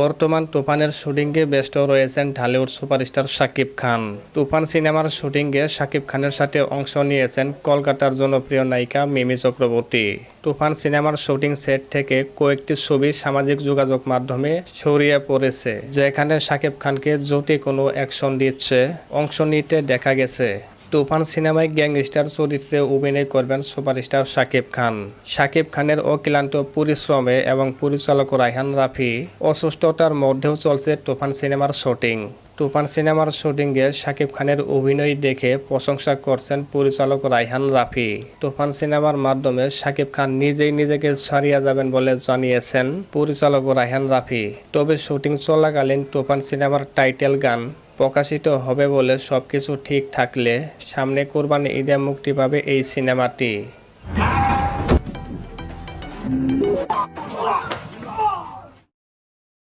বর্তমান তুফানের শুটিংয়ে ব্যস্ত রয়েছেন ঢালিউড সুপারস্টার শাকিব খান। তুফান সিনেমার শুটিংয়ে শাকিব খানের সাথে অংশ নিয়েছেন কলকাতার জনপ্রিয় নায়িকা মিমি চক্রবর্তী। তুফান সিনেমার শুটিং সেট থেকে কয়েকটি ছবি সামাজিক যোগাযোগ মাধ্যমে ছড়িয়ে পড়েছে, যেখানে শাকিব খানকে জোটে কোনো অ্যাকশন দিচ্ছে, অংশ নিতে দেখা গেছে। তুফান সিনেমায় গ্যাংস্টার চরিত্রে অভিনয় করবেন সুপারস্টার শাকিব খান। শাকিব খানের অক্লান্ত পরিশ্রমে এবং পরিচালক রায়হান রাফি অসুস্থতার মধ্যেও চলছে তুফান সিনেমার শুটিং। তুফান সিনেমার শুটিংয়ে শাকিব খানের অভিনয় দেখে প্রশংসা করছেন পরিচালক রায়হান রাফি। তুফান সিনেমার মাধ্যমে শাকিব খান নিজেই নিজেকে ছাড়িয়ে যাবেন বলে জানিয়েছেন পরিচালক রায়হান রাফি। তবে শুটিং চলাকালীন তুফান সিনেমার টাইটেল গান প্রকাশিত হবে বলে সবকিছু ঠিক থাকলে সামনে কোরবানি ঈদে মুক্তি পাবে এই সিনেমাটি।